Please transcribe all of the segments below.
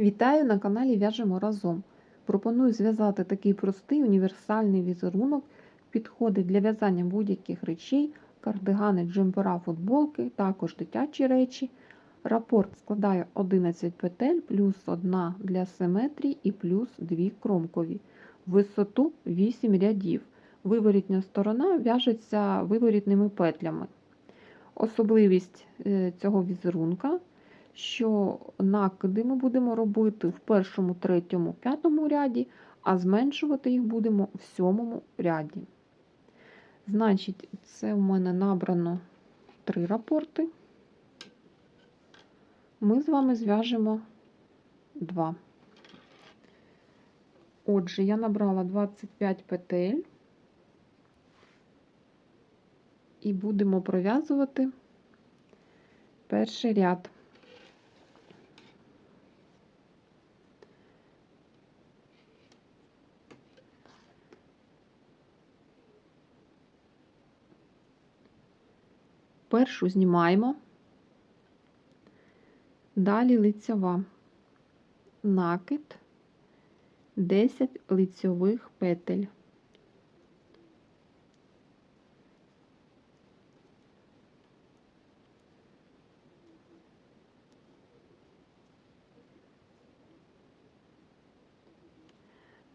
Вітаю на каналі В'яжемо разом. Пропоную зв'язати такий простий універсальний візерунок. Підходить для в'язання будь-яких речей, кардигани, джемпера, футболки, також дитячі речі. Рапорт складає 11 петель, плюс 1 для симетрії і плюс 2 кромкові. Висоту 8 рядів. Виворітня сторона в'яжеться виворітними петлями. Особливість е, цього візерунка що накиди ми будемо робити в першому, третьому, п'ятому ряді, а зменшувати їх будемо в сьомому ряді. Значить, це в мене набрано три рапорти. Ми з вами зв'яжемо два. Отже, я набрала 25 петель і будемо пров'язувати перший ряд. Першу знімаємо, далі лицьова, накид, 10 лицьових петель.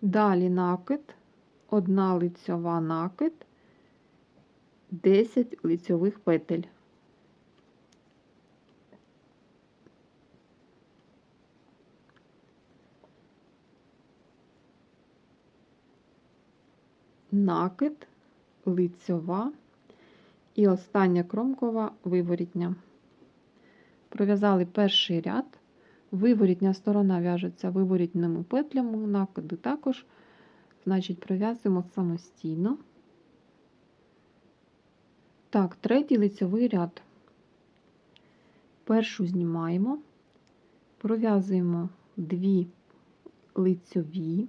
Далі накид, одна лицьова накид, 10 лицьових петель. Накид, лицьова і остання кромкова виворітня. Пров'язали перший ряд, виворітня сторона в'яжеться виворітними петлями, накиди також, значить, пров'язуємо самостійно. Так, третій лицьовий ряд. Першу знімаємо, пров'язуємо дві лицьові,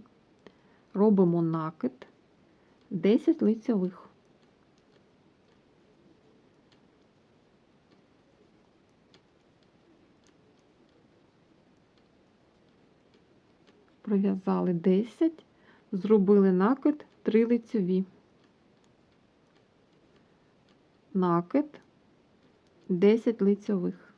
робимо накид, 10 лицьових. Пров'язали 10, зробили накид 3 лицьові. Накид 10 лицьових.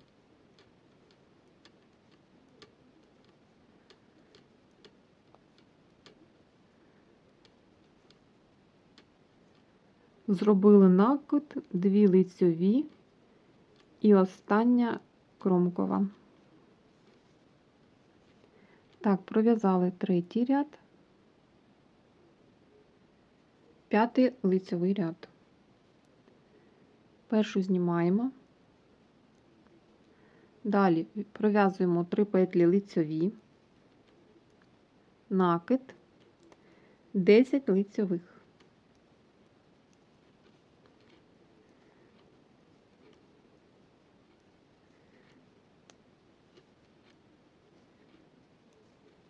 Зробили накид, 2 лицьові і остання кромкова. Так, пров'язали третій ряд, п'ятий лицьовий ряд. Першу знімаємо. Далі пров'язуємо 3 петлі лицьові, накид, 10 лицьових.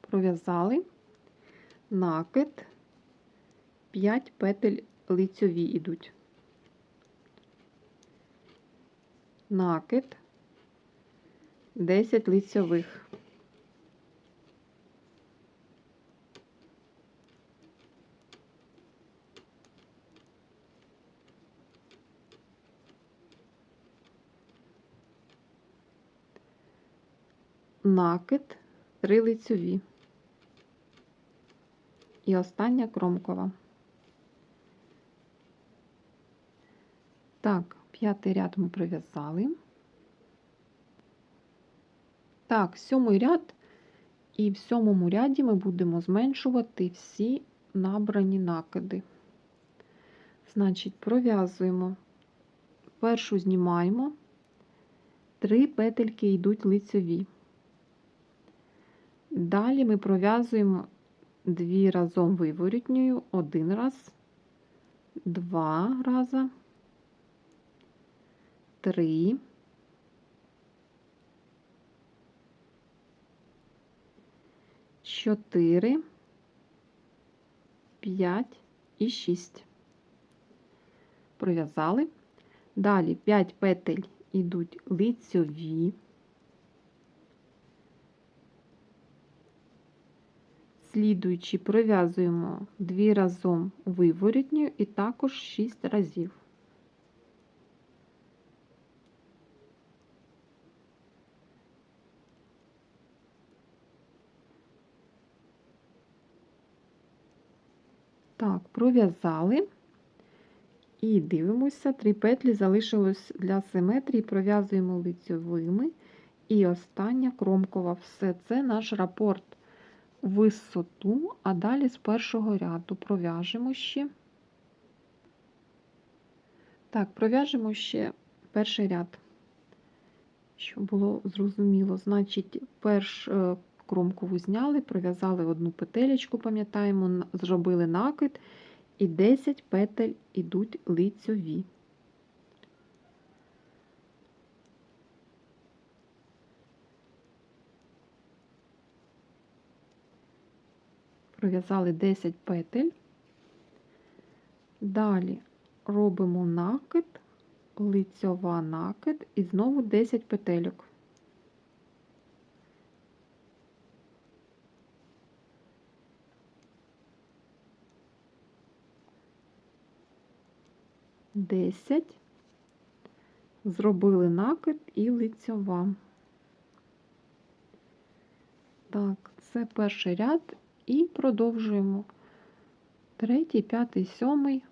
Пров'язали накид, 5 петель лицьові йдуть. Накид, 10 лицьових. Накид, 3 лицьові. І остання кромкова. Так, П'ятий ряд ми прив'язали. Так, сьомий ряд, і в сьомому ряді ми будемо зменшувати всі набрані накиди. Значить, пров'язуємо, першу знімаємо, три петельки йдуть лицеві. Далі ми пров'язуємо дві разом виворітньою, один раз, два рази три, чотири, п'ять і шість. Пров'язали. Далі п'ять петель йдуть лицьові. Слідуючи, пров'язуємо 2 разом виворітньою і також 6 разів. Так, пров'язали. І дивимося, три петлі залишилось для симетрії, пров'язуємо лицьовими. І остання кромкова. Все це наш рапорт висоту, а далі з першого ряду пров'яжемо ще. Так, пров'яжемо ще перший ряд, щоб було зрозуміло. Значить, перш е, кромкову зняли, пров'язали одну петелечку, пам'ятаємо, зробили накид, і 10 петель ідуть лицьові. Пров'язали 10 петель. Далі робимо накид, лицьова накид і знову 10 петельок. Десять. Зробили накид і лицьова. Так, це перший ряд і продовжуємо. Третій, п'ятий, сьомий.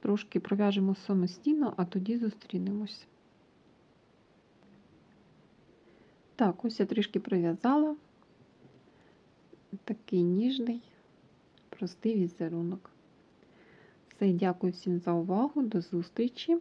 Трошки пров'яжемо самостійно, а тоді зустрінемось. Так, ось я трішки пров'язала. Такий ніжний, простий візерунок. Все, дякую всім за увагу. До зустрічі!